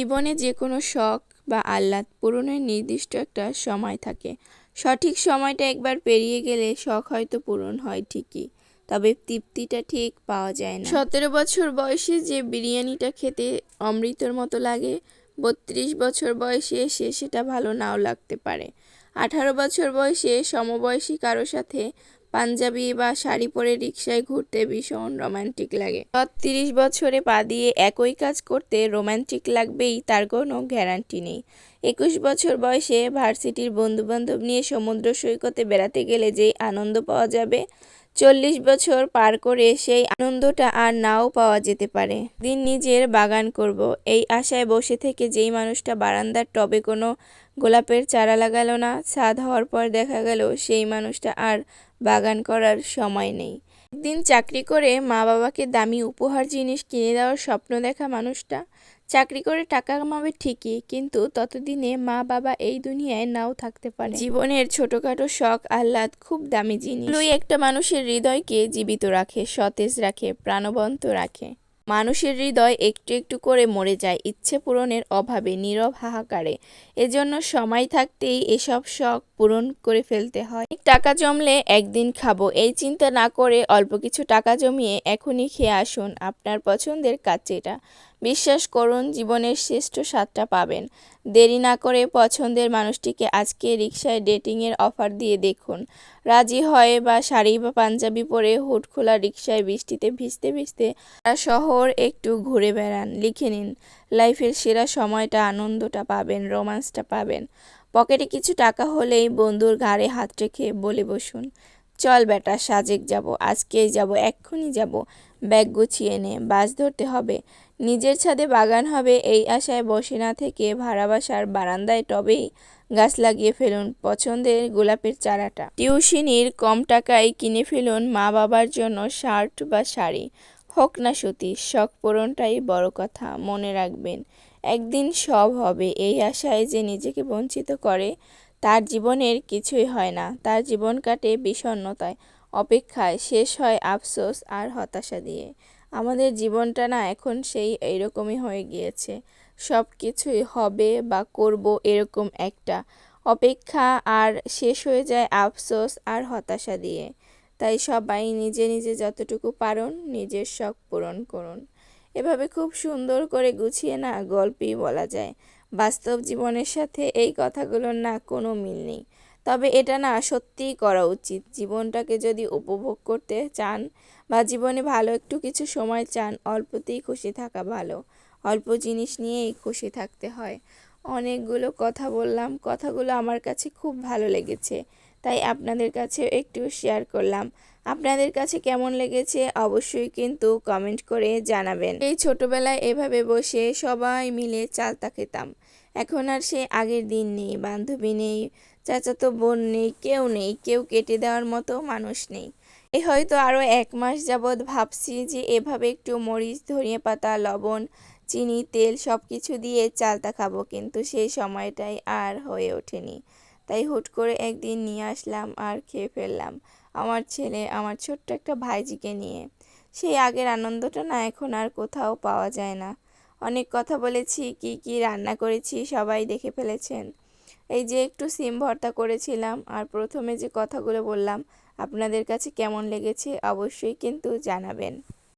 জীবনে যে কোনো শখ বা আহ্লাদ পূরণের নির্দিষ্ট একটা সময় থাকে। সঠিক সময়টা একবার পেরিয়ে গেলে শখ হয়তো পূরণ হয় ঠিকই, তবে তৃপ্তিটা ঠিক পাওয়া যায় না। সতেরো বছর বয়সে যে বিরিয়ানিটা খেতে অমৃতর মতো লাগে, বত্রিশ বছর বয়সে এসে সেটা ভালো নাও লাগতে পারে। আঠারো বছর বয়সে সমবয়সী কারও সাথে পাঞ্জাবি বা শাড়ি পরে রিক্সায় ঘুরতে ভীষণ রোমান্টিক লাগে। তিরিশ বছরে পা দিয়ে একই কাজ করতে রোমান্টিক লাগবেই, তার কোনো গ্যারান্টি নেই। একুশ বছর বয়সে ভার্সিটির বন্ধুবান্ধব নিয়ে সমুদ্র সৈকতে বেড়াতে গেলে যেই আনন্দ পাওয়া যাবে, চল্লিশ বছর পার করে সেই আনন্দটা আর নাও পাওয়া যেতে পারে। দিন নিজের বাগান করব, এই আশায় বসে থেকে যেই মানুষটা বারান্দার টবে কোনো গোলাপের চারা লাগালো না, ছাদ হওয়ার পর দেখা গেল সেই মানুষটা আর বাগান করার সময় নেই। একদিন চাকরি করে মা বাবাকে দামি উপহার জিনিস কিনে দেওয়ার স্বপ্ন দেখা মানুষটা। চাকরি করে টাকা কামাবে ঠিকই, কিন্তু ততদিনে মা বাবা এই দুনিয়ায় নাও থাকতে পারে। জীবনের ছোটখাটো শখ, আহ্লাদ খুব দামি জিনিস। একটা মানুষের হৃদয়কে জীবিত রাখে, সতেজ রাখে, প্রাণবন্ত রাখে। মানুষের হৃদয় একটু একটু করে মরে যায় ইচ্ছে পূরণের অভাবে, নীরব হাহাকারে। এজন্য সময় থাকতেই এসব শখ পূরণ করে ফেলতে হয়। টাকা জমলে একদিন খাব, এই চিন্তা না করে অল্প কিছু টাকা জমিয়ে এখনই খেয়ে আসুন আপনার পছন্দের কাচ্চিটা বিশ্বাস করুন, জীবনের শ্রেষ্ঠ স্বাদটা পাবেন। দেরি না করে পছন্দের মানুষটিকে আজকে রিক্সায় ডেটিংয়ের অফার দিয়ে দেখুন। রাজি হয় বা শাড়ি বা পাঞ্জাবি পরে হুট খোলা রিক্সায় বৃষ্টিতে ভিজতে ভিজতে শহর একটু ঘুরে বেড়ান। লিখে নিন, লাইফের সেরা সময়টা, আনন্দটা পাবেন, রোমান্সটা পাবেন। পকেটে কিছু টাকা হলেই বন্ধুর ঘাড়ে হাত রেখে বলে বসুন। চল বেটা, সাজেক যাব, আজকেই যাব, এক্ষুনি যাব। ব্যাগ গুছিয়ে নে, বাস ধরতে হবে। নিজের ছাদে বাগান হবে, এই আশায় বসে না থেকে ভাড়া বাসার বারান্দায় টবেই গাছ লাগিয়ে ফেলুন পছন্দের গোলাপের চারাটা। টিউশনির কম টাকায় কিনে ফেলুন মা বাবার জন্য শার্ট বা শাড়ি। হোক না সতী, শখ পূরণটাই বড় কথা, মনে রাখবেন। একদিন সব হবে, এই আশায় যে নিজেকে বঞ্চিত করে তার জীবনের কিছুই হয় না। তার জীবন কাটে বিষণ্নতায় অপেক্ষায় শেষ হয় আফসোস আর হতাশা দিয়ে। আমাদের জীবনটা না এখন সেই এইরকমই হয়ে গিয়েছে। সব কিছুই হবে বা করব এরকম একটা। অপেক্ষা আর শেষ হয়ে যায় আফসোস আর হতাশা দিয়ে। তাই সবাই নিজে নিজে যতটুকু পারুন, নিজের শখ পূরণ করুন। এভাবে খুব সুন্দর করে গুছিয়ে না গল্পই বলা যায়। বাস্তব জীবনের সাথে এই কথাগুলোর না কোনো মিল নেই। তবে এটা না সত্যিই করা উচিত। জীবনটাকে যদি উপভোগ করতে চান বা জীবনে ভালো একটু কিছু সময় চান, অল্পতেই খুশি থাকা ভালো। অল্প জিনিস নিয়েই খুশি থাকতে হয়। অনেকগুলো কথা বললাম। কথাগুলো আমার কাছে খুব ভালো লেগেছে। তাই আপনাদের কাছে একটু শেয়ার করলাম। আপনাদের কাছে কেমন লেগেছে অবশ্যই কিন্তু কমেন্ট করে জানাবেন। এই ছোটবেলায় এভাবে বসে সবাই মিলে চালতা খেতাম। এখন আর সে আগের দিন নেই, বান্ধবী নেই, চাচাতো বোন নেই, কেউ নেই, কেউ কেটে দেওয়ার মতো মানুষ নেই। এ হয়তো আরও এক মাস যাবৎ ভাবছি যে এভাবে একটু মরিচ ধনিয়া পাতা লবণ, চিনি, তেল সব কিছু দিয়ে চালতা খাব, কিন্তু সেই সময়টাই আর হয়ে ওঠেনি। তাই হুট করে একদিন নিয়ে আসলাম আর খেয়ে ফেললাম আমার ছেলে আমার ছোট্ট একটা ভাইজিকে নিয়ে। সেই আগের আনন্দটা না এখন আর কোথাও পাওয়া যায় না। অনেক কথা বলেছি, কি কি রান্না করেছি সবাই দেখে ফেলেছেন। এই যে একটু সিম ভর্তা করেছিলাম আর প্রথমে যে কথাগুলো বললাম, আপনাদের কাছে কেমন লেগেছে অবশ্যই কিন্তু জানাবেন।